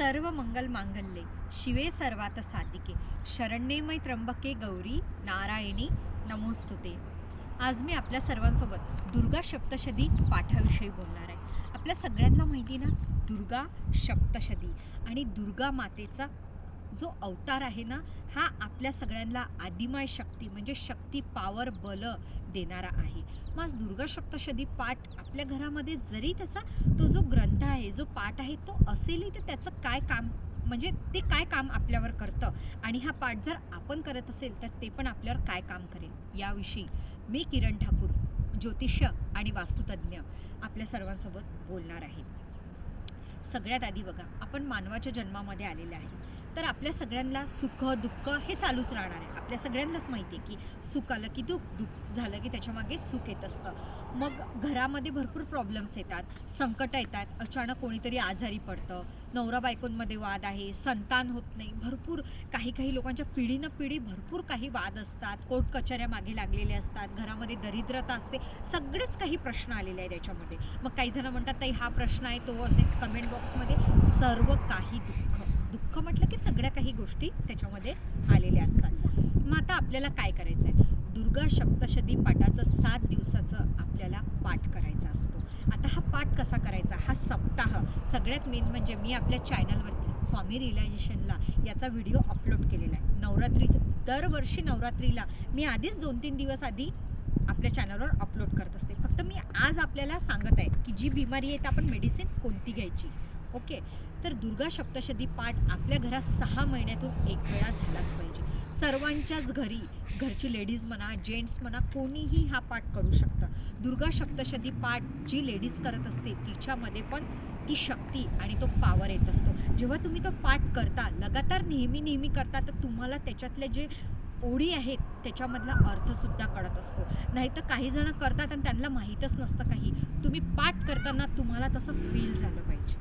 सर्व मंगल मांगल्ये. शिवे सर्वात साधिके. शरण्येमय त्र्यंबके गौरी. नारायणी नमोस्तुते. आज मी आपल्या सर्वांसोबत दुर्गा सप्तशती पाठाविषयी बोलणार आहे. आपल्या सगळ्यांना माहिती ना दुर्गा सप्तशती. आणि दुर्गा मातेचा जो अवतार आहे ना हा आपल्या सगळ्यांना आदिमाय शक्ती म्हणजे शक्ती पावर बल देणारा आहे. मग दुर्गा सप्तशती पाठ आपल्या घरामध्ये जरी त्याचा तो जो ग्रंथ आहे जो पाठ आहे तो असेलही तर त्याचं काय काम म्हणजे ते काय काम आपल्यावर करतं? आणि हा पाठ जर आपण करत असेल तर ते पण आपल्यावर काय काम करेल? याविषयी मी किरण ठाकूर ज्योतिष्य आणि वास्तुतज्ञ आपल्या सर्वांसोबत बोलणार आहे. सगळ्यात आधी बघा आपण मानवाच्या जन्मामध्ये आलेले आहे. तर आपल्या सगळ्यांना सुख दुःख हे चालूच राहणार आहे. आपल्या सगळ्यांनाच माहिती आहे की सुख आलं की दुःख दुःख झालं की त्याच्यामागे सुख येत असतं. मग घरामध्ये भरपूर प्रॉब्लेम्स येतात संकट येतात अचानक कोणीतरी आजारी पडतं नवरा बायकोंमध्ये वाद आहे संतान होत नाही भरपूर काही काही लोकांच्या पिढीनं पिढी भरपूर काही वाद असतात कोर्ट कचऱ्या मागे असतात घरामध्ये दरिद्रता असते सगळेच काही प्रश्न आलेले आहेत याच्यामध्ये. मग काही जण म्हणतात ताई हा प्रश्न आहे तो असे कमेंट बॉक्समध्ये सर्व काही दुःख. दुःख म्हटलं की सगळ्या काही गोष्टी त्याच्यामध्ये आलेल्या असतात. मग आता आपल्याला काय करायचं आहे दुर्गा सप्तशती पाठाचं सात दिवसाचं आपल्याला पाठ करायचा असतो. आता हा पाठ कसा करायचा? हा सप्ताह. सगळ्यात मेन म्हणजे मी आपल्या चॅनलवरती स्वामी रिलायझेशनला याचा व्हिडिओ अपलोड केलेला आहे. नवरात्री दरवर्षी नवरात्रीला मी आधीच दोन तीन दिवस आधी आपल्या चॅनलवर अपलोड करत असते. फक्त मी आज आपल्याला सांगत आहे की जी बिमारी आहे तर आपण मेडिसिन कोणती घ्यायची? ओके तर दुर्गा सप्तशती पाठ आपल्या घरात सहा महिन्यातून एक वेळा झालाच पाहिजे. सर्वांच्याच घरी घरची लेडीज म्हणा जेंट्स म्हणा कोणीही हा पाठ करू शकतं. दुर्गा सप्तशती पाठ जी लेडीज करत असते तिच्यामध्ये पण ती शक्ती आणि तो पावर येत असतो. जेव्हा तुम्ही तो पाठ करता लगातार नेहमी नेहमी करता तर तुम्हाला त्याच्यातले जे ओढी आहेत त्याच्यामधला अर्थसुद्धा कळत असतो. नाही तर काही जण करतात आणि त्यांना माहीतच नसतं काही. तुम्ही पाठ करताना तुम्हाला तसं फील झालं पाहिजे.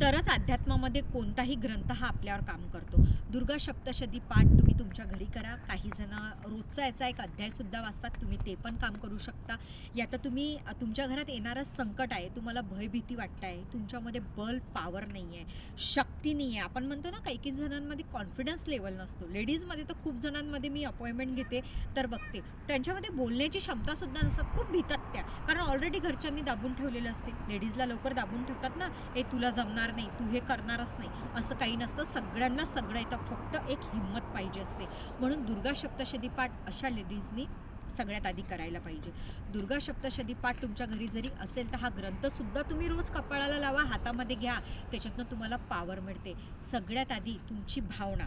तरच अध्यात्मामध्ये कोणताही ग्रंथ हा आपल्यावर काम करतो. दुर्गा सप्तशती पाठ तुम्ही तुमच्या घरी करा. काही जण रोजचा याचा एक अध्यायसुद्धा वाचतात. तुम्ही ते पण काम करू शकता. या तर तुम्ही तुमच्या घरात येणारं संकट आहे. तुम्हाला भयभीती वाटत आहे तुमच्यामध्ये बल पावर नाही आहे शक्ती नाही आहे आपण म्हणतो ना काही काही जणांमध्ये कॉन्फिडन्स लेवल नसतो. लेडीजमध्ये तर खूप जणांमध्ये मी अपॉइंटमेंट घेते तर बघते. त्यांच्यामध्ये बोलण्याची क्षमतासुद्धा नसतं. खूप भीतात त्या. ऑलरेडी घरच्यांनी दाबून ठेवलेलं असते. लेडीजला लवकर दाबून ठेवतात ना हे तुला जमणार नाही तू हे करणारच नाही. असं काही नसतं. सगळ्यांना सगळं येतं. फक्त एक हिंमत पाहिजे असते. म्हणून दुर्गा सप्तशती पाठ अशा लेडीजनी सगळ्यात आधी करायला पाहिजे. दुर्गा सप्तशती पाठ तुमच्या घरी जरी असेल तर हा ग्रंथसुद्धा तुम्ही रोज कपाळाला लावा हातामध्ये घ्या. त्याच्यातनं तुम्हाला पावर मिळते. सगळ्यात आधी तुमची भावना.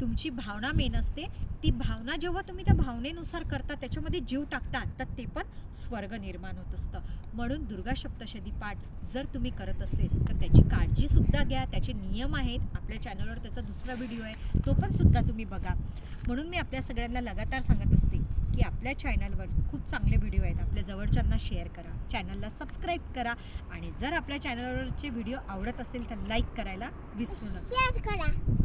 तुमची भावना मेन असते. ती भावना जेव्हा तुम्ही त्या भावनेनुसार करता त्याच्यामध्ये जीव टाकता तर ते पण स्वर्ग निर्माण होत असतं. म्हणून दुर्गा सप्तशती पाठ जर तुम्ही करत असेल तर त्याची काळजीसुद्धा घ्या. त्याचे नियम आहेत. आपल्या चॅनलवर त्याचा दुसरा व्हिडिओ आहे. तो पण सुद्धा तुम्ही बघा. म्हणून मी आपल्या सगळ्यांना लगातार सांगत असते की आपल्या चॅनलवर खूप चांगले व्हिडिओ आहेत. आपल्या जवळच्यांना शेअर करा. चॅनलला सबस्क्राईब करा. आणि जर आपल्या चॅनलवरचे व्हिडिओ आवडत असेल तर लाईक करायला विसरू नका.